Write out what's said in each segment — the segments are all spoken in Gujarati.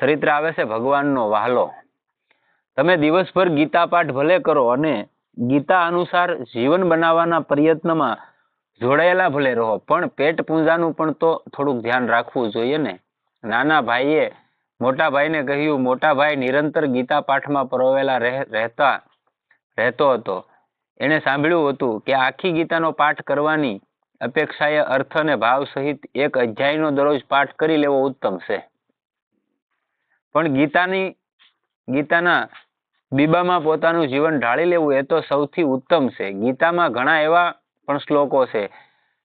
ચરિત્ર આવે છે ભગવાનનો વહાલો. તમે દિવસભર ગીતા પાઠ ભલે કરો અને ગીતા અનુસાર જીવન બનાવવાના પ્રયત્નમાં જોડાયેલા ભલે રહો, પણ પેટ પૂંજાનું પણ તો થોડુંક ધ્યાન રાખવું જોઈએ ને. નાના ભાઈએ મોટા ભાઈને કહ્યું, મોટા ભાઈ નિરંતર ગીતા પાઠમાં પરોવેલા રહે- રહેતા, રહેતો હતો. એણે સાંભળ્યું હતું કે આખી ગીતાનો પાઠ કરવાની અપેક્ષાએ અર્થ અને ભાવ સહિત એક અધ્યાયનો દરરોજ પાઠ કરી લેવો ઉત્તમ છે. પણ ગીતાની, ગીતાના બીબામાં પોતાનું જીવન ઢાળી લેવું એ તો સૌથી ઉત્તમ છે. ગીતામાં ઘણા એવા પણ શ્લોકો છે,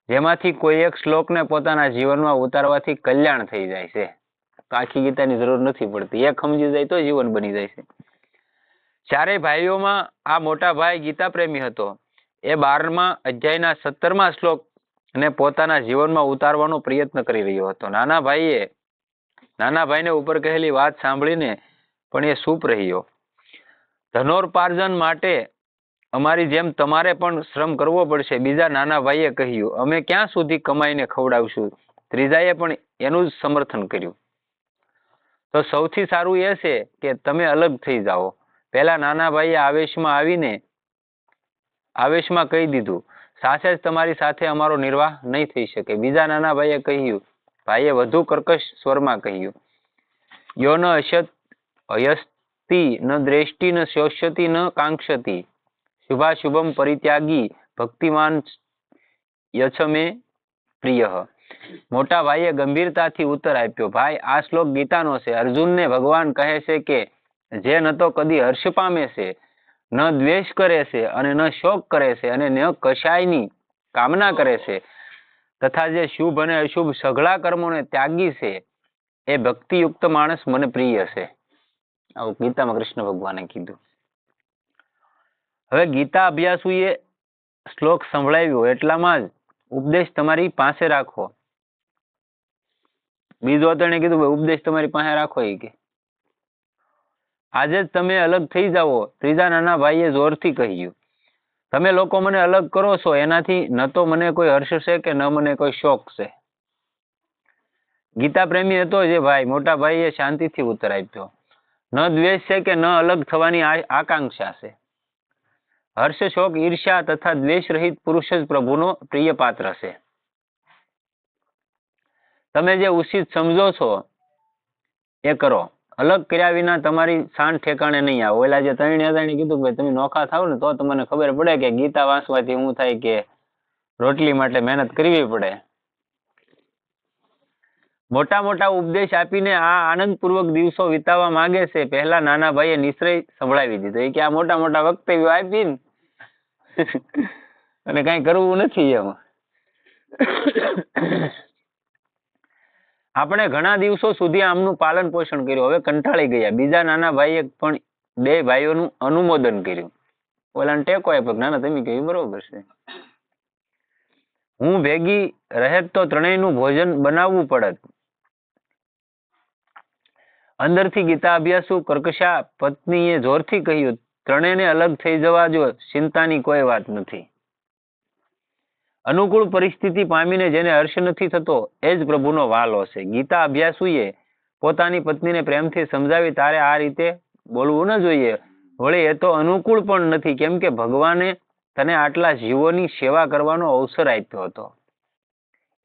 જેમાંથી કોઈ એક શ્લોકને પોતાના જીવનમાં ઉતારવાથી કલ્યાણ થઈ જાય છે. આખી ગીતાની જરૂર નથી પડતી. એક સમજી જાય તો જીવન બની જાય છે. ચારે ભાઈઓમાં આ મોટા ભાઈ ગીતા પ્રેમી હતો. એ બારમાં, અધ્યાયના સત્તરમાં શ્લોક ને પોતાના જીવનમાં ઉતારવાનો પ્રયત્ન કરી રહ્યો હતો. નાના ભાઈએ નાના ભાઈને ઉપર કહેલી વાત સાંભળીને પણ એ સૂપ રહ્યો. ધનોર્પાર્જન માટે અમારી જેમ તમારે પણ શ્રમ કરવો પડશે, બીજા નાના ભાઈએ કહ્યું. અમે ક્યાં સુધી કમાઈને ખવડાવશું? ત્રીજાએ પણ એનું જ સમર્થન કર્યું. તો સૌથી સારું એ છે કે તમે અલગ થઈ જાઓ. પહેલા નાના ભાઈએ આવેશમાં આવીને આવેશમાં કહી દીધું. સાથે જ તમારી સાથે અમારો નિર્વાહ નહીં થઈ શકે. બીજા નાના ભાઈએ કહ્યું ભાઈએ વધુ કર્કશ સ્વરમાં કહ્યું યો ન અશત અયસ્તિ ન દ્રેષ્ટિ ન શોષતી ન કાંક્ષતી. શુભાશુભમ પરિત્યાગી ભક્તિમાન યછમે પ્રિય. મોટા ભાઈએ ગંભીરતાથી ઉત્તર આપ્યો, ભાઈ, આ શ્લોક ગીતાનો છે. અર્જુનને ભગવાન કહે છે કે, જે ન તો કદી હર્ષ પામે છે, ન દ્વેષ કરે છે અને ન શોક કરે છે અને ન કશાયની કામના કરે છે. તથા જે શુભ અને અશુભ સઘળા કર્મોને ત્યાગી છે, એ ભક્તિયુક્ત માણસ મને પ્રિય છે. આવું ગીતામાં કૃષ્ણ ભગવાને કીધું. હવે ગીતા અભ્યાસુ એ શ્લોક સંભળાવ્યો એટલામાં જ ઉપદેશ તમારી પાસે રાખો. બીજો તેને કીધું, ભાઈ, ઉપદેશ તમારી પાસે રાખો એ કે. આજે જ તમે અલગ થઈ જાઓ, ત્રીજા નાના ભાઈએ જોરથી કહ્યું. તમે લોકો મને અલગ કરો છો, એનાથી ન તો મને કોઈ હર્ષ છે કે ન મને કોઈ શોખ છે. ગીતા પ્રેમી હતો જે ભાઈ, મોટા ભાઈએ શાંતિથી ઉત્તર આપ્યો ન દ્વેષ છે કે ન અલગ થવાની આકાંક્ષા છે. હર્ષ, શોક, ઈર્ષ્યા તથા દ્વેષ રહિત પુરુષ જ પ્રભુનો પ્રિય પાત્ર છે. તમે જે ઉચિત સમજો છો, એ કરો. અલગ કર્યા વિના તમારી શાન ઠેકાણે નહીં આવો. એટલે જે ત્રણે ત્રણે કીધું કે તમે નોખા થાવ ને, તો તમને ખબર પડે કે ગીતા વાંચવાથી હું થાય કે રોટલી માટે મહેનત કરવી પડે. મોટા મોટા ઉપદેશ આપીને આ આનંદપૂર્વક દિવસો વિતાવવા માંગે છે. પહેલા નાના ભાઈએ નિશ્ચય સંભળાવી દીધો. એ કે આ મોટા મોટા વક્તવ્યો આપીને અને કાંઈ કરવું નથી એમ. આપણે ઘણા દિવસો સુધી આમનું પાલન પોષણ કર્યું. હવે કંટાળી ગયા. બીજા નાના ભાઈએ પણ બે ભાઈઓનું અનુમોદન કર્યું. ઓલાને ટેકો આપ્યો કે ના ના તમે કહ્યું બરોબર છે. હું ભેગી રહેત તો ત્રણેયનું ભોજન બનાવવું પડત. અંદરથી ગીતા અભ્યાસુ કર્કશા પત્નીએ જોરથી કહ્યું, ત્રણેયને અલગ થઈ જવા જો, ચિંતાની કોઈ વાત નથી. અનુકૂળ પરિસ્થિતિ પામીને જેને હર્ષ નથી થતો, એ જ પ્રભુનો વાલો છે ગીતા અભ્યાસુએ પોતાની પત્નીને પ્રેમથી સમજાવી, તારે આ રીતે બોલવું ન જોઈએ. વળી એ તો અનુકૂળ પણ નથી. કેમ કે ભગવાને તને આટલા જીવોની સેવા કરવાનો અવસર આપ્યો હતો.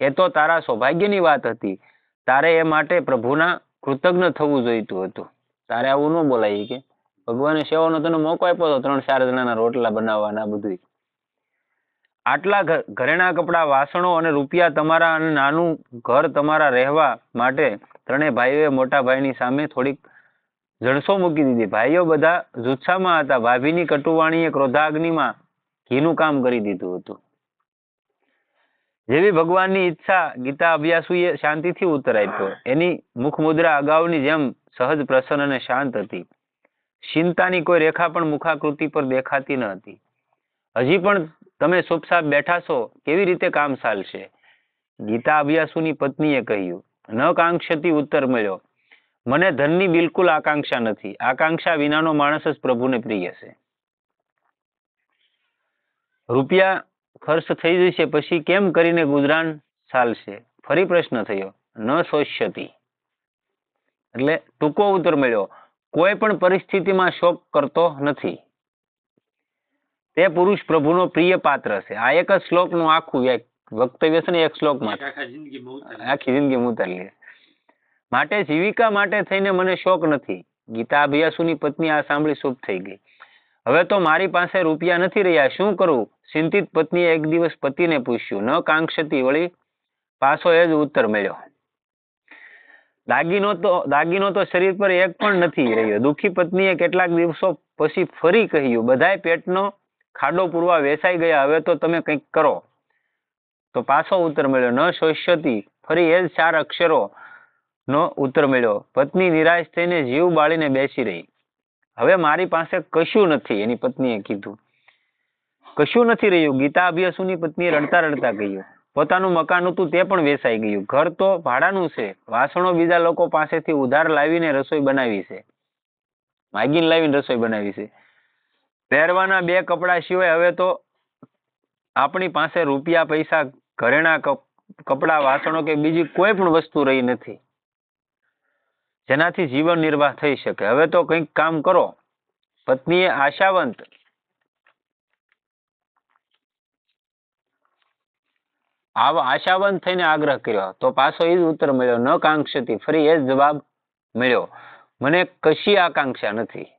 એ તો તારા સૌભાગ્યની વાત હતી. તારે એ માટે પ્રભુના કૃતજ્ઞ થવું જોઈતું હતું. તારે આવું ન બોલાય કે. ભગવાને સેવાનો તને મોકો આપ્યો હતો ત્રણ ચાર જણાના રોટલા બનાવવાના બધું આટલા ઘરેણા કપડાં, વાસણો અને રૂપિયા તમારા અને નાનું ઘર તમારા રહેવા માટે ત્રણેય ભાઈઓએ મોટા ભાઈની સામે થોડીક જણસો મૂકી દીધી. ભાઈઓ બધા જુસ્સામાં હતા. ભાભીની કટુવાણીએ ક્રોધાગ્નિમાં ઘીનું કામ કરી દીધું હતું. જેવી ભગવાનની ઈચ્છા ગીતા અભ્યાસુએ શાંતિથી ઉત્તર આપ્યો એની મુખ મુદ્રા અગાઉની જેમ સહજ પ્રસન્ન અને શાંત હતી. ચિંતાની કોઈ રેખા પણ મુખાકૃતિ પર દેખાતી ન હતી. હજી પણ તમે ચૂપચાપ બેઠા છો, કેવી રીતે કામ ચાલશે? ગીતા અભ્યાસુની પત્નીએ કહ્યું, ન કાંક્ષતી ઉત્તર મળ્યો. મને ધનની બિલકુલ આકાંક્ષા નથી. આકાંક્ષા વિનાનો માણસ જ પ્રભુને પ્રિય છે. રૂપિયા ખર્ચ થઈ જશે પછી કેમ કરીને ગુજરાન ચાલશે? ફરી પ્રશ્ન થયો, ન શોષ્યતી એટલે ટૂંકો ઉત્તર મળ્યો, કોઈ પણ પરિસ્થિતિમાં શોક કરતો નથી. તે પુરુષ પ્રભુનો પ્રિય પાત્ર છે. આ એક જ શ્લોકનું આખું એક વક્તવ્ય છે ને એક શ્લોકમાં. આખા આખી જિંદગી હું માટે જીવિકા માટે થઈને મને શોક નથી. ગીતા અભ્યાસુની પત્ની આ સાંભળી શુભ થઈ ગઈ. હવે તો મારી પાસે રૂપિયા નથી રહ્યા. શું કરું? ચિંતિત પત્નીએ એક દિવસ પતિને પૂછ્યું. ન કાંક્ષતી વળી પાછો એ જ ઉત્તર મળ્યો. દાગીનો તો દાગીનો તો શરીર પર એક પણ નથી રહ્યો. દુઃખી પત્નીએ કેટલાક દિવસો પછી ફરી કહ્યું બધાય પેટનો ખાડો પૂરવા વેસાઈ ગયા. હવે તો તમે કંઈક કરો. તો પાછો ઉત્તર મળ્યો. ન શોષ્યતી, ફરી એ જ ચાર અક્ષરો નો ઉત્તર મળ્યો. પત્ની નિરાશ થઈને જીવ બાળીને બેસી રહી. હવે મારી પાસે કશું નથી, એની પત્નીએ કીધું. કશું નથી રહ્યું. ગીતા અભ્યાસુની પત્નીએ રડતા રડતા કહ્યું પોતાનું મકાન હતું તે પણ વેચાઈ ગયું. ઘર તો ભાડાનું છે. વાસણો બીજા લોકો પાસેથી ઉધાર લાવીને રસોઈ બનાવી છે. માગીને લાવીને રસોઈ બનાવી છે. પહેરવાના બે કપડા સિવાય હવે તો આપણી પાસે રૂપિયા, પૈસા, ઘરેણા કપડા, વાસણો કે બીજી કોઈ પણ વસ્તુ રહી નથી. જેનાથી જીવન નિર્વાહ થઈ શકે. હવે તો કંઈક કામ કરો. પત્નીએ આશાવંત આવા, આશાવંત થઈને આગ્રહ કર્યો. તો પાછો એ જ ઉત્તર મળ્યો. ન કાંક્ષતી. ફરી એ જ જવાબ મળ્યો. મને કશી આકાંક્ષા નથી.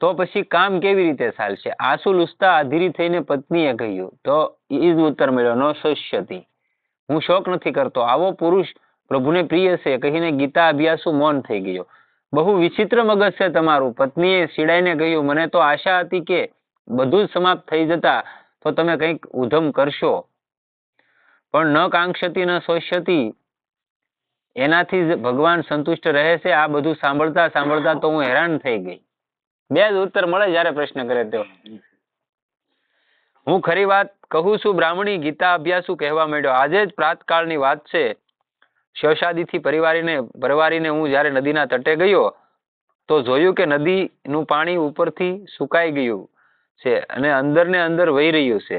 તો પછી કામ કેવી રીતે ચાલશે? આંસુ લૂછતા અધીરી થઈને પત્નીએ કહ્યું, તો એ જ ઉત્તર મળ્યો, ન શોષ્યતી હું શોક નથી કરતો. આવો પુરુષ પ્રભુને પ્રિય છે. કહીને ગીતા અભ્યાસુ મૌન થઈ ગયો. બહુ વિચિત્ર મગજ છે તમારું. પત્નીએ સીડાઈને કહ્યું, મને તો આશા હતી કે બધું જ સમાપ્ત થઈ જતા તો તમે કંઈક ઉધમ કરશો. પણ ન કાંક્ષતી, ન શોષ્યતી એનાથી જ ભગવાન સંતુષ્ટ રહે છે. આ બધું સાંભળતા સાંભળતા તો હું હેરાન થઈ ગઈ. બે જ ઉત્તર મળે જ્યારે પ્રશ્ન કરે તો હું ખરી વાત કહું છું, બ્રાહ્મણી ગીતા અભ્યાસુ કહેવા માંડ્યો. આજે જ પ્રાતકાળની વાત છે. શૌશાદીથી પરિવારીને પરવારીને હું જ્યારે નદીના તટે ગયો, તો જોયું કે નદીનું પાણી ઉપરથી સુકાઈ ગયું છે અને અંદર ને અંદર વહી રહ્યું છે.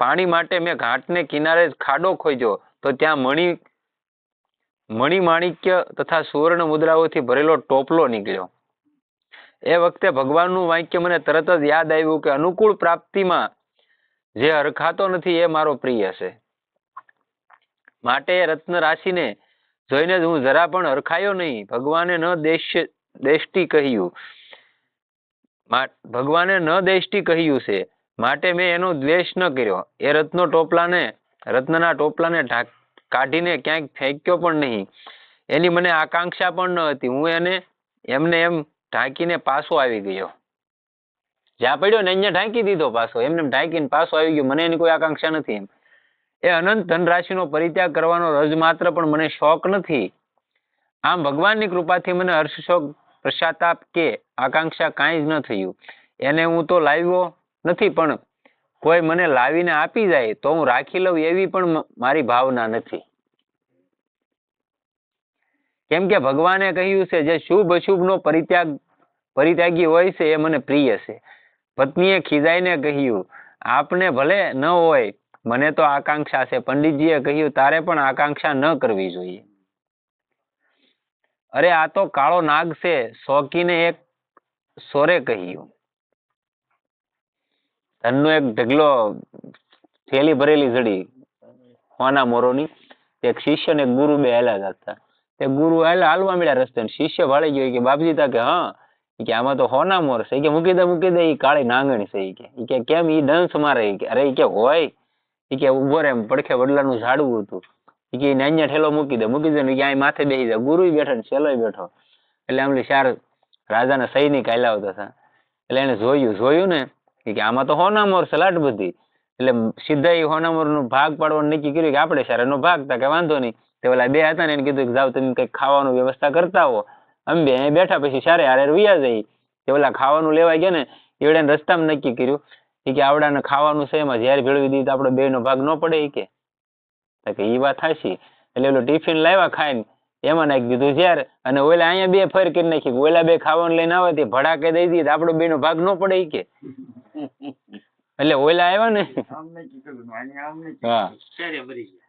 પાણી માટે મેં ઘાટને કિનારે ખાડો ખોજ્યો તો ત્યાં મણી, મણિ માણિક્ય તથા સુવર્ણ મુદ્રાઓથી ભરેલો ટોપલો નીકળ્યો. એ વખતે ભગવાનનું વાક્ય મને તરત જ યાદ આવ્યું કે અનુકૂળ પ્રાપ્તિમાં જે હરખાતો નથી એ મારો પ્રિય છે. માટે રત્ન રાશિને જોઈને જ હું જરા પણ હરખાયો નહીં. ભગવાને ન દેશ, દેષ્ટિ કહ્યું. ભગવાને ન દેષ્ટિ કહ્યું છે. માટે મેં એનો દ્વેષ ન કર્યો. એ રત્નો ટોપલાને, રત્નના ટોપલાને કાઢીને ક્યાંક ફેંક્યો પણ નહીં. એની મને આકાંક્ષા પણ ન હતી. હું એને, એમને એમ ઢાંકીને પાછો આવી ગયો. જ્યાં પડ્યો ને અહીંયા ઢાંકી દીધો પાછો. એમને એમ ઢાંકીને પાછો આવી ગયો. મને એની કોઈ આકાંક્ષા નથી એમ. એ અનંત ધનરાશિનો પરિત્યાગ કરવાનો રજ માત્ર પણ મને શોખ નથી. આમ ભગવાનની કૃપાથી મને હર્ષ શોક પશ્ચાતાપ કે આકાંક્ષા કાંઈ જ ન થયું. એને હું તો લાવ્યો નથી પણ કોઈ મને લાવીને આપી જાય તો હું રાખી લઉં એવી પણ મારી ભાવના નથી. કેમ કે ભગવાને કહ્યું છે, જે શુભ અશુભનો પરિત્યાગ, પરિત્યાગી હોય છે, એ મને પ્રિય છે. પત્નીએ ખીજાઈને કહ્યું, આપને ભલે ન હોય, મને તો આકાંક્ષા છે. પંડિતજીએ કહ્યું, તારે પણ આકાંક્ષા ન કરવી જોઈએ. અરે, આ તો કાળો નાગ છે, શોકીને એક સોરે કહ્યું. ધનનો એક ઢગલો થેલી ભરેલી જડી, હોના મોરોની, એક શિષ્ય ને ગુરુ બે હાલ્યા જતા. તે ગુરુ હાલવા મળ્યા રસ્તે શિષ્ય વાળી ગયો કે બાપજી તા કે હા કે, આમાં તો હોના મોર છે. કે, મૂકી દે મૂકી દે. એ કાળી નાંગણી છે કે. કે, કેમ ઈ ડંસ મારે? કે, અરે કે, હોય. ઈ કે, ઊભો રે. એમ પડખે વડલાનું ઝાડવું હતું. ઈ કે નાન્યા ઠેલો મૂકી દે મૂકી દે. ને કે અહીં માથે બેસી જાય ગુરુ બેઠો ને છેલો બેઠો. એટલે આમલી ચાર રાજાના સૈનિક હાલ્યા આવતા હતા. એટલે એને જોયું જોયું ને કે, આમાં તો હોનામોર સલાટ બધી. એટલે સીધા એ હોનામોરનું ભાગ પાડવાનું નક્કી કર્યું કે, આપણે સારા એનો ભાગ તા કે વાંધો નહીં. તે ઓલા બે હતા ને એને કીધું કે જાઓ તમે કંઈક ખાવાનું વ્યવસ્થા કરતા હો. અમે બે બેઠા પછી સારે હારે રૂયા જઈ તે ઓલા ખાવાનું લેવા ગયા ને એવડે રસ્તામાં નક્કી કર્યું. એ કે આવડાને ખાવાનું છે એમાં ઝેર ભેળવી દીધી આપણે બેયનો ભાગ ન પડે એ કે. કે ઈ વાત હાશી એટલે ઓલું ટિફિન લાવ્યા ખાઈને એમાં નાખી દીધું ઝેર અને ઓલા અહીંયા બે ફેર કરી નાખી ઓલા બે ખાવાનું લઈને આવે તે ભડાકે દઈ દીધી આપણો બેનો ભાગ ન પડે એ કે. એટલે ઓલા આવ્યા ને? હા.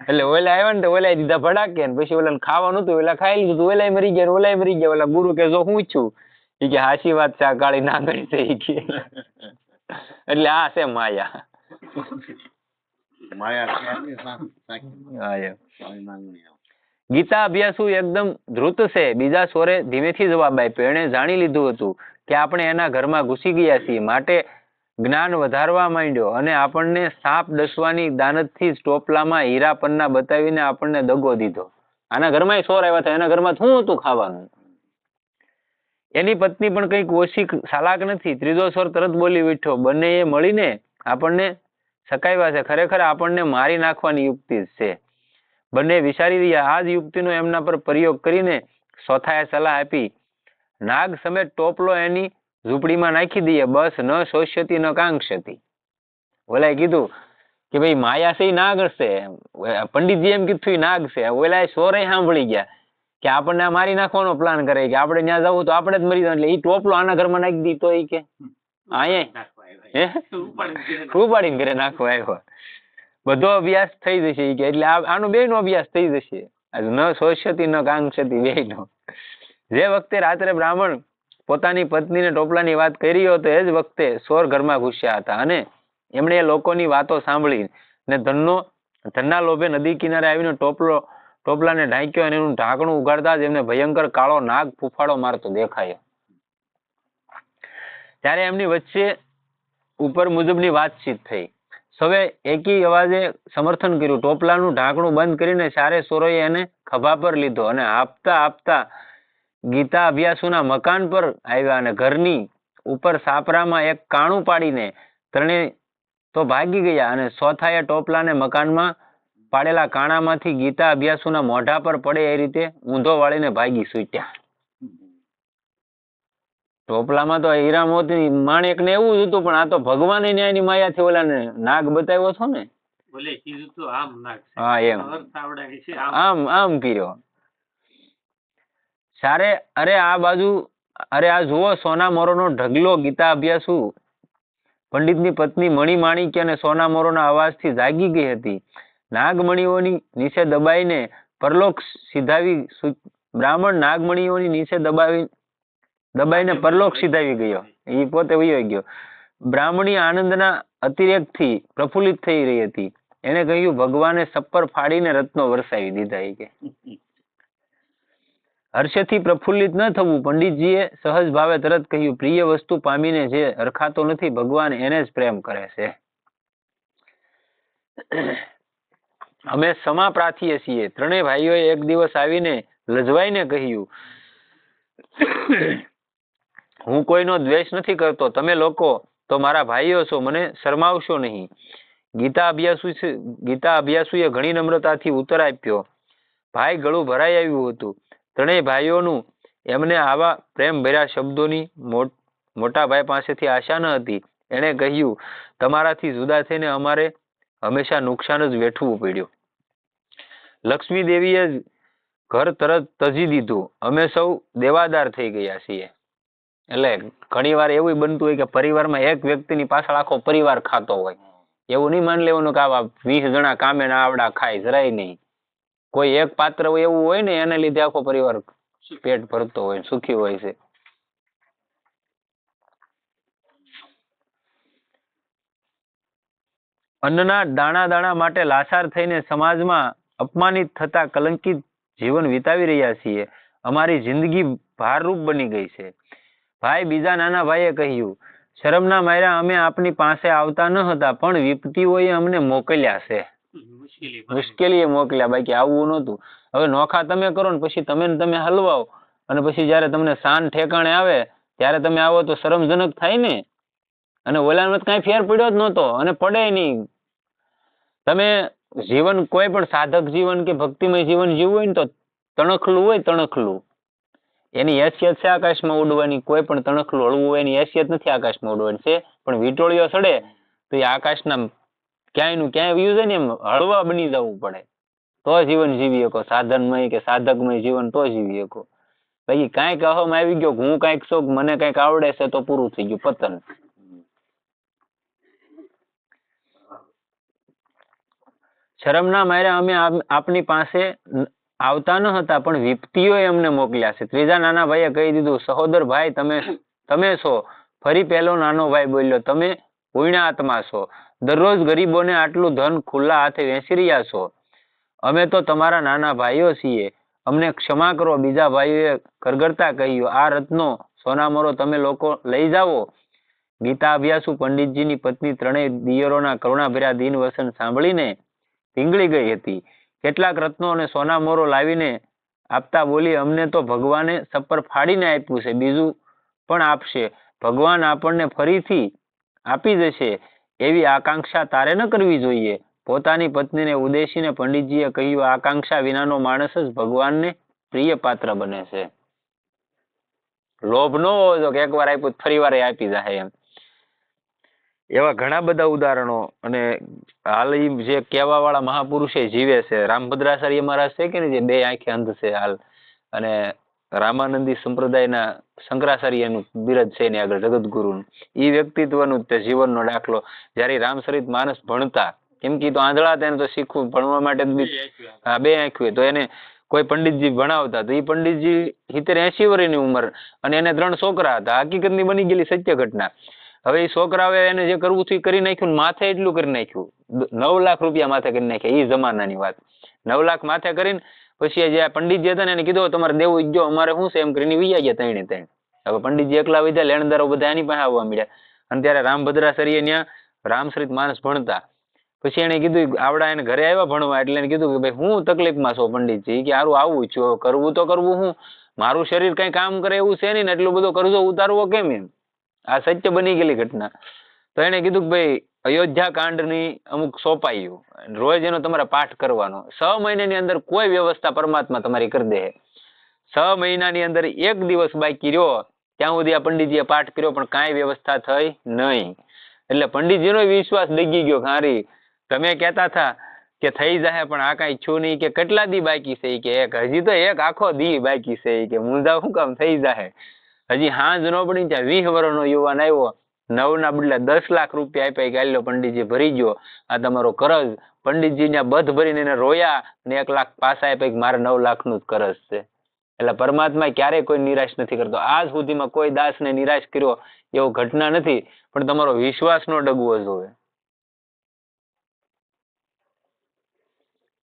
એટલે ઓલા આવ્યા ને તો ઓલા દીધા ભડાકે ને પછી ઓલા ખાવાનું હતું ઓલા ખાઈ લીધું તો ઓલા મરી ગયા ઓલા મરી ગયા ઓલા ગુરુ કે જો હું છું? એ કે હાચી વાત છે આ કાળી નાગણી છે ઈ કે. એટલે આ છે માયા. ગીતા અભ્યાસુ એકદમ ધ્રુત છે. બીજા સોરે ધીમેથી જવાબ આપ્યો. એણે જાણી લીધું હતું કે આપણે એના ઘરમાં ઘૂસી ગયા છીએ. માટે જ્ઞાન વધારવા માંડ્યો અને આપણને સાપ ડસવાની દાનતથી ટોપલામાં હીરા પન્ના બતાવીને આપણને દગો દીધો. આના ઘરમાં સોર આવ્યા હતા, એના ઘરમાં શું હતું ખાવાનું? એની પત્ની પણ કંઈક ઓછી સાલાક નથી, ત્રીજો સ્વર તરત બોલી ઉઠ્યો બંને એ મળીને આપણને સકાવ્યા છે. ખરેખર આપણને મારી નાખવાની યુક્તિ છે. બંને વિચારી રહ્યા, આ જ યુક્તિનો એમના પર પ્રયોગ કરીને ચોથાએ સલાહ આપી. નાગ સમેત ટોપલો એની ઝૂંપડીમાં નાખી દઈએ, બસ, ન શોષ્યતી, ન કાંક્ષતી ઓલાએ કીધું કે ભાઈ, માયા છે નાગ છે પંડિતજી એમ કીધું નાગ છે. ઓલાએ સોરે સાંભળી ગયા કે આપણને મારી નાખવાનો પ્લાન કરે કે આપણે ત્યાં જવું તો આપણે જ મરી જાય એટલે એ ટોપલો આના ઘરમાં નાખી દીધો એ કે. અહીંયા? ઉપાડીને ઘરે નાખો આવ્યો. બધો અભ્યાસ થઈ જશે કે. એટલે આનો નો અભ્યાસ થઈ જશે. ન શોષ્યતી, ન કાંક્ષતી બેયનો. જે વખતે રાત્રે બ્રાહ્મણ પોતાની પત્નીને ટોપલાની વાત કરી હતો એ જ વખતે સોર ઘરમાં ઘૂસ્યા હતા અને એમણે એ લોકોની વાતો સાંભળી ને ધનનો, ધનના લોભે નદી કિનારે આવીને ટોપલો, ટોપલાને ઢાંક્યો અને એનું ઢાંકણું ઉગાડતા જ એમને ભયંકર કાળો નાગ ફૂફાડો મારતો દેખાયો. ત્યારે એમની વચ્ચે ઉપર મુજબની વાતચીત થઈ. સવે એકી અવાજે સમર્થન કર્યું. ટોપલાનું ઢાંકણું બંધ કરીને સારે સોરોએ એને ખભા પર લીધો અને આપતા આપતા ગીતા અભ્યાસુના મકાન પર આવ્યા અને ઘરની ઉપર સાપરામાં એક કાણું પાડીને ત્રણેય તો ભાગી ગયા અને ચોથાએ ટોપલાને મકાનમાં પાડેલા કાણામાંથી ગીતા અભ્યાસુના મોઢા પર પડે એ રીતે ઊંધો વાળીને ભાગી છૂટ્યા ટોપલામાં તો હીરા મોતી માણેક ને એવું જ હતું પણ આ તો ભગવાને ન્યાયની માયાથી ઓલાને નાગ બતાવ્યો છો ને? હા એમ. આમ. આમ કર્યો સારે અરે આ બાજુ અરે આ જુઓ સોના મોરોનો ઢગલો ગીતા અભ્યાસુ પંડિતની પત્ની મણી માણિક્ય અને સોના મોરોના અવાજથી જાગી ગઈ હતી. નાગમણીઓની નીચે દબાઈને પરલોક સીધાવી બ્રાહ્મણ નાગમણીઓની નીચે દબાવી દબાઈને પરલોક સીધાવી ગયો. એ પોતે વયો ગયો. બ્રાહ્મણી આનંદના અતિરેકથી પ્રફુલ્લિત થઈ રહી હતી. એને કહ્યું ભગવાને સપ્પર ફાડીને રત્નો વરસાવી દીધા એ કે. હર્ષથી પ્રફુલ્લિત ન થવું, પંડિતજીએ સહજ ભાવે તરત કહ્યું, પ્રિય વસ્તુ પામીને જે હરખાતો નથી, ભગવાન એને જ પ્રેમ કરે છે. અમે સમા પ્રાર્થીએ છીએ. ત્રણેય ભાઈઓએ એક દિવસ આવીને લજવાઈને કહ્યું, હું કોઈનો દ્વેષ નથી કરતો. તમે લોકો તો મારા ભાઈઓ છો. મને શરમાવશો નહીં. ગીતા અભ્યાસુ ગીતા અભ્યાસુએ ઘણી નમ્રતાથી ઉત્તર આપ્યો, ભાઈ, ગળું ભરાઈ આવ્યું હતું. ત્રણેય ભાઈઓનું એમને આવા પ્રેમ ભર્યા શબ્દોની મોટા ભાઈ પાસેથી આશા ન હતી. એણે કહ્યું, તમારાથી જુદા થઈને અમારે હંમેશા નુકસાન જ વેઠવું પડ્યું. લક્ષ્મી દેવીએ ઘર તરત તજી દીધું. અમે સૌ દેવાદાર થઈ ગયા છીએ. એટલે ઘણી વાર એવું બનતું હોય કે પરિવારમાં એક વ્યક્તિની પાછળ આખો પરિવાર ખાતો હોય. એવું નહીં માની લેવાનું કે આવા વીસ જણા કામે આવડા ખાય જરાય નહીં. કોઈ એક પાત્ર એવું હોય ને, એને લીધે આખો પરિવાર પેટ ભરતો હોય, સુખી હોય છે. અન્નના દાણા દાણા માટે લાસાર થઈને સમાજમાં અપમાનિત થતા કલંકિત જીવન વિતાવી રહ્યા છીએ. અમારી જિંદગી ભારરૂપ બની ગઈ છે. ભાઈ બીજા નાના ભાઈએ કહ્યું, શરમના માર્યા અમે આપની પાસે આવતા ન હતા, પણ વિપત્તિઓએ અમને મોકલ્યા છે. મુશ્કેલી મોકલ્યા, બાકી આવું નહોતું. હવે નોખા તમે કરો ને પછી તમે તમે હલવાઓ. અને પછી જ્યારે તમને શાન ઠેકાણે આવે, ત્યારે તમે આવો તો શરમજનક થાય ને. અને ઓલામાં કાંઈ ફેર પડ્યો જ નહોતો અને પડે નહીં. તમે જીવન, કોઈ પણ સાધક જીવન કે ભક્તિમય જીવન જીવવું હોય ને તો તણખલું હોય તણખલું. એની હેસિયત છે આકાશમાં ઉડવાની, કોઈ પણ તણખલું હળવું હોય એની હેસિયત નથી આકાશમાં ઉડવાની. છે, પણ વીટોળીઓ સડે, તો એ આકાશના ક્યાંયનું ક્યાંય વ્યૂ છે ને એમ હળવા બની જવું પડે. તો જીવન જીવી શકો. સાધનમય કે સાધકમય જીવન તો જીવી શકો. પછી કાંઈક અહમ આવી ગયો હું કાંઈક શોખ, મને કાંઈક આવડે છે તો પૂરું થઈ ગયું પતન. શરમના મારે અમે આપની પાસે આવતા ન હતા, પણ વિપત્તિઓએ અમને મોકલ્યા છે. ત્રીજા નાના ભાઈએ કહી દીધું, સહોદર ભાઈ, તમે તમે છો. ફરી પહેલો નાનો ભાઈ બોલ્યો, તમે પૂર્ણ આત્મા છો. દરરોજ ગરીબોને આટલું ધન ખુલ્લા હાથે વેચી રહ્યા છો. અમે તો તમારા નાના ભાઈઓ છીએ. અમને ક્ષમા કરો. બીજા ભાઈઓએ કરગરતા કહ્યું. આ રત્નો સોનામરો તમે લોકો લઈ જાઓ. ગીતા અભ્યાસુ પંડિતજીની પત્ની ત્રણેય દિયરોના કરુણાભર્યા દિન વસન સાંભળીને પીંગળી ગઈ હતી. કેટલાક રત્નો અને સોનામોરો લાવીને આપતા બોલી, અમને તો ભગવાને સપર ફાડીને આપ્યું છે. બીજું પણ આપશે. ભગવાન આપણને ફરીથી આપી જશે એવી આકાંક્ષા તારે ન કરવી જોઈએ. પોતાની પત્નીને ઉદ્દેશીને પંડિતજીએ કહ્યું, આકાંક્ષા વિનાનો માણસ જ ભગવાનને પ્રિય પાત્ર બને છે. લોભ નો હોવો જો કે એકવાર આપ્યું, ફરી વાર આપી જાય એમ. એવા ઘણા બધા ઉદાહરણો અને હાલ જે કહેવા વાળા મહાપુરુષ જીવે છે. રામભદ્રાચાર્ય મહારાજ છે કે ને જે બે આંખે અંધ છે હાલ. અને રામાનંદી સંપ્રદાયના શંકરાચાર્યનું બિરદ છે એની આગળ જગતગુરુનું એ વ્યક્તિત્વનું તે જીવનનો દાખલો. જ્યારે રામચરિત માનસ ભણતા કેમ કે તો આંધળા તેને તો શીખવું ભણવા માટે બે આંખ્યું તો એને કોઈ પંડિતજી ભણાવતા તો એ પંડિતજી સિત્તેર એસી વર્ષની ઉંમર અને એને ત્રણ છોકરા હતા. હકીકતની બની ગયેલી સત્ય ઘટના. હવે એ છોકરાઓએ એને જે કરવું હતું એ કરી નાખ્યું માથે એટલું કરી નાખ્યું. નવ લાખ રૂપિયા માથે કરી નાખ્યા. એ જમાનાની વાત. નવ લાખ માથે કરીને પછી જે આ પંડિતજી હતા ને એને કીધું તમારે દેવું જો અમારે શું છે એમ કરીને વિયા ગયા ત્રણે ત્રણ. હવે પંડિતજી એકલા વિધા, લેણદારો બધા એની પાસે આવવા મળ્યા અને ત્યારે રામભદ્રાચાર્ય ત્યાં રામચરિત માનસ ભણતા. પછી એને કીધું, આવડા એને ઘરે આવ્યા ભણવા. એટલે એને કીધું કે, ભાઈ, હું તકલીફમાં છો પંડિતજી? કે, હારું, આવું છું. કરવું તો કરવું હું. મારું શરીર કઈ કામ કરે એવું છે નહીં ને, એટલું બધું કરજો ઉતારવો કેમ એમ? આ સત્ય બની ગયેલી ઘટના. તો એને કીધું કે, ભાઈ અયોધ્યા કાંડની અમુક સોંપાયું રોજ એનો તમારે પાઠ કરવાનો. છ મહિનાની અંદર કોઈ વ્યવસ્થા પરમાત્મા તમારી કરી દે. છ મહિનાની અંદર એક દિવસ બાકી રહ્યો, ત્યાં સુધી આ પંડિતજીએ પાઠ કર્યો, પણ કાંઈ વ્યવસ્થા થઈ નહીં. એટલે પંડિતજીનો વિશ્વાસ ડગી ગયો હારી, તમે કહેતા હતા કે થઈ જાય પણ આ કાંઈ છું નહીં, કે કેટલા દી બાકી છે કે એક. હજી તો એક આખો દી બાકી છે કે. મુંજા શું કામ થઈ જાય હજી હાંજ નો પડી ને ત્યાં વીસ વર્ષનો યુવાન આવ્યો. નવના બદલે દસ લાખ રૂપિયા આપ્યા કે આલ્યો પંડિતજી ભરી ગયો. આ તમારો કરજ. પંડિતજી ત્યાં બધ ભરીને એને રોયા ને એક લાખ પાછા આપ્યા મારે નવ લાખનું જ કરજ છે. એટલે પરમાત્મા ક્યારેય કોઈ નિરાશ નથી કરતો. આજ સુધીમાં કોઈ દાસને નિરાશ કર્યો એવો ઘટના નથી, પણ તમારો વિશ્વાસ નો ડગવો જોવે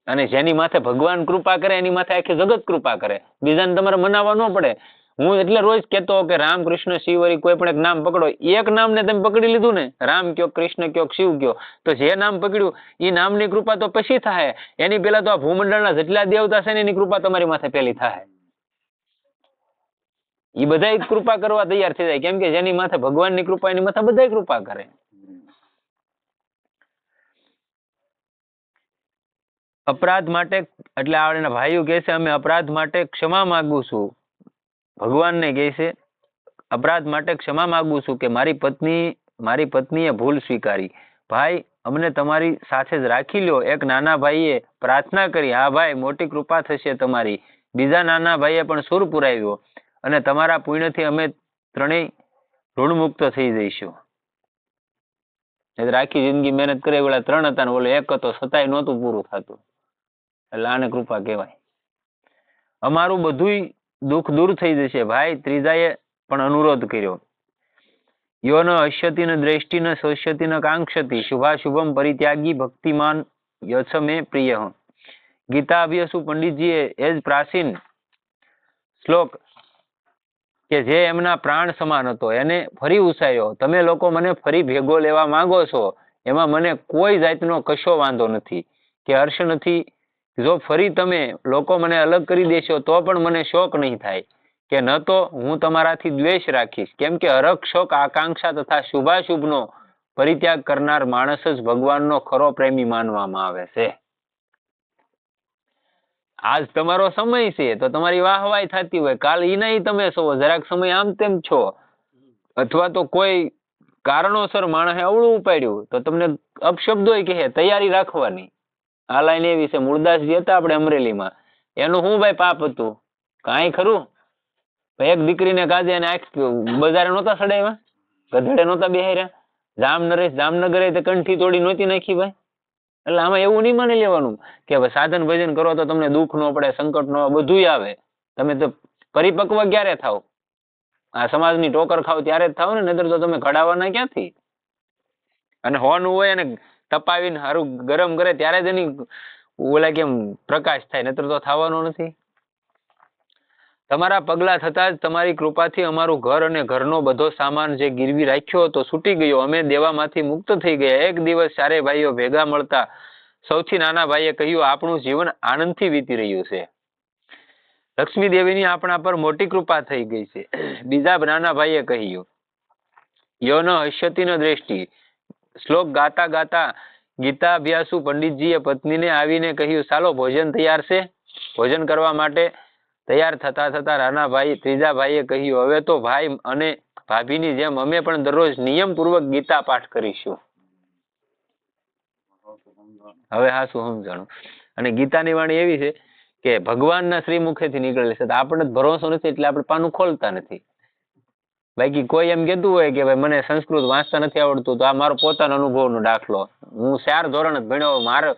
અને જેની માથે ભગવાન કૃપા કરે, એની માથે આખી જગત કૃપા કરે. બીજાને તમારે મનાવવા ન પડે. હું એટલે રોજ કેતો કે રામ કૃષ્ણ શિવ વળી કોઈ પણ એક નામ પકડો, એક નામને તમે પકડી લીધું ને, રામ કયો, કૃષ્ણ કયો, શિવ કયો, તો જે નામ પકડ્યું એ નામની કૃપા તો પછી થાય. એની પહેલા તો આ ભૂમંડળના જેટલા દેવતા છે એની કૃપા તમારી માથે પહેલી થાય. એ બધા કૃપા કરવા તૈયાર થઈ જાય. કેમ કે જેની માથે ભગવાનની કૃપા, એની માથે બધાય કૃપા કરે. અપરાધ માટે, એટલે આવડેના ભાઈઓ કહે છે, અમે અપરાધ માટે ક્ષમા માંગુ છું. ભગવાનને કહે છે, અપરાધ માટે ક્ષમા માગું છું કે મારી પત્ની, મારી પત્નીએ ભૂલ સ્વીકારી. ભાઈ, અમને તમારી સાથે જ રાખી લ્યો. એક નાના ભાઈએ પ્રાર્થના કરી, હા ભાઈ, મોટી કૃપા થશે તમારી. બીજા નાના ભાઈએ પણ સુર પુરાવ્યો અને તમારા પુણ્યથી અમે ત્રણેય ઋણમુક્ત થઈ જઈશું. રાખી, જિંદગી મહેનત કરે ઓલા ત્રણ હતા ને ઓલો એક હતો છતાંય નહોતું પૂરું થતું. એટલે આને કૃપા કહેવાય. અમારું બધુંય દુઃખ દૂર થઈ જશે. ભાઈ, ત્રીજાએ પણ અનુરોધ કર્યો. યોન ન હશ્યતિ ન દ્રષ્ટિ ન શોષ્યતિ ન કાંક્ષતિ શુભાશુભમ પરિત્યાગી ભક્તિમાન યથ મે પ્રિય ગીતા અભ્યાસુ પંડિતજીએ એ જ પ્રાચીન શ્લોક કે જે એમના પ્રાણ સમાન હતો. એને ફરી ઉસાયો તમે લોકો મને ફરી ભેગો લેવા માંગો છો. એમાં મને કોઈ જાતનો કશો વાંધો નથી કે હર્ષ નથી. જો ફરી તમે લોકો મને અલગ કરી દેશો, તો પણ મને શોક નહીં થાય. કે ન તો હું તમારાથી દ્વેષ રાખીશ. કેમ કે હરખ શોક, આકાંક્ષા તથા શુભાશુભનો પરિત્યાગ કરનાર માણસ જ ભગવાનનો ખરો પ્રેમી માનવામાં આવે છે. આજ તમારો સમય છે, તો તમારી વાહવાઈ થતી હોય. કાલ ઈ નહીં તમે છો, જરાક સમય આમ તેમ છો. અથવા તો કોઈ કારણોસર માણસે અવળું ઉપાડ્યું, તો તમને અપશબ્દો કહે, તૈયારી રાખવાની. આ લાઈન એવી છે મૂળદાસજી હતા આપણે અમરેલીમાં. એનું શું ભાઈ પાપ હતું? કાંઈ ખરું? એક દીકરીને કાજે એને બજારે નહોતા સડાવ્યા ગધેડે નહોતા બેહાર્યા? જામ નરેશ જામનગરે તે કંઠી તોડી નહોતી નાખી ભાઈ? એટલે આમાં એવું નહીં માની લેવાનું કે ભાઈ સાધન ભજન કરો તો તમને દુઃખ ન પડે, સંકટ ન બધું આવે. તમે તો પરિપક્વ ક્યારે થાવ? આ સમાજની ટોકર ખાવ ત્યારે જ થાવ ને, નહીતર તો તમે ઘડાવાના ક્યાંથી? અને હોનું હોય અને તપાવીને હારું ગરમ કરે ત્યારે જ એની ઓલા કેમ પ્રકાશ થાય નતર તો થવાનો નથી. તમારા પગલા થતા જ તમારી કૃપાથી અમારું ઘર અને ઘરનો બધો સામાન જે ગીરવી રાખ્યો હતો છૂટી ગયો. અમે દેવામાંથી મુક્ત થઈ ગયા. એક દિવસ ચારે ભાઈઓ ભેગા મળતા સૌથી નાના ભાઈએ કહ્યું, આપણું જીવન આનંદથી વીતી રહ્યું છે. લક્ષ્મી દેવીની આપણા પર મોટી કૃપા થઈ ગઈ છે. બીજા નાના ભાઈએ કહ્યું યો ન હસ્યતિ ન દ્રષ્ટિ શ્લોક ગાતા ગાતા ગીતા અભ્યાસુ પંડિતજીએ પત્નીને આવીને કહ્યું ચાલો ભોજન તૈયાર છે? ભોજન કરવા માટે તૈયાર થતા થતા રાણાભાઈ ભાઈ ત્રીજા ભાઈએ કહ્યું, હવે તો ભાઈ અને ભાભીની જેમ અમે પણ દરરોજ નિયમપૂર્વક ગીતા પાઠ કરીશું. હવે હા, શું સમજાણું અને ગીતાની વાણી એવી છે કે ભગવાનના શ્રી મુખેથી નીકળેલી છે. આપણને ભરોસો નથી, એટલે આપણે પાનું ખોલતા નથી. બાકી કોઈ એમ કહેતું હોય કે ભાઈ મને સંસ્કૃત વાંચતા નથી આવડતું, તો આ મારો પોતાનો અનુભવનો દાખલો. હું ચાર ધોરણ જ ભણ્યો, મારે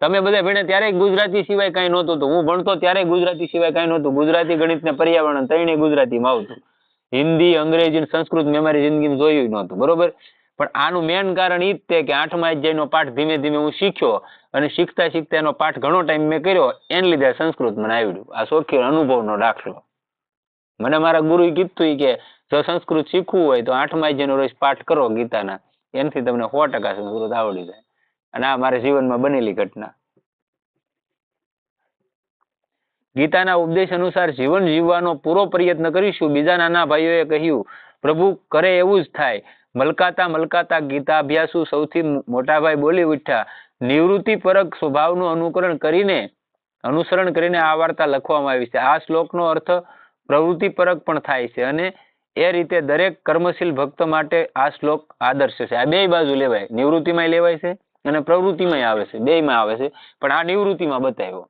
તમે બધા ભણ્યા ત્યારે ગુજરાતી સિવાય કાંઈ નહોતું, તો હું ભણતો ત્યારે ગુજરાતી સિવાય કાંઈ નહોતું. ગુજરાતી ગણિત ને પર્યાવરણ ત્રણેય ગુજરાતીમાં આવતું. હિન્દી, અંગ્રેજી સંસ્કૃત મેં મારી જિંદગીમાં જોયું નહોતું, બરોબર? પણ આનું મેન કારણ એ જ તે કે આઠમા અધ્યાયનો પાઠ ધીમે ધીમે હું શીખ્યો અને શીખતા શીખતા એનો પાઠ ઘણો ટાઈમ મેં કર્યો, એને લીધે સંસ્કૃત મને આવડ્યું. આ સોખી અનુભવનો દાખલો. મને મારા ગુરુએ કીધું કે જો સંસ્કૃત શીખવું હોય તો આઠમા જેનો રોજ પાઠ કરો ગીતાના. એનાથી તમને સો ટકા સંસ્કૃત આવડી જાય. અને આ મારા જીવનમાં બનેલી ઘટના. ગીતાના ઉપદેશ અનુસાર જીવન જીવવાનો પૂરો પ્રયત્ન કરીશું. બીજા નાના ભાઈઓએ કહ્યું, પ્રભુ, કરે એવું જ થાય. મલકાતા મલકાતા ગીતા અભ્યાસુ સૌથી મોટા ભાઈ બોલી ઉઠ્યા. નિવૃત્તિ પરક સ્વભાવનું અનુકરણ કરીને, અનુસરણ કરીને આ વાર્તા લખવામાં આવી છે. આ શ્લોકનો અર્થ પ્રવૃત્તિ પરક પણ થાય છે અને એ રીતે દરેક કર્મશીલ ભક્ત માટે આ શ્લોક આદર્શ છે. આ બે બાજુ લેવાય. નિવૃત્તિમાં લેવાય છે અને પ્રવૃત્તિમાં આવે છે. બેયમાં આવે છે. પણ આ નિવૃત્તિમાં બતાવ્યો.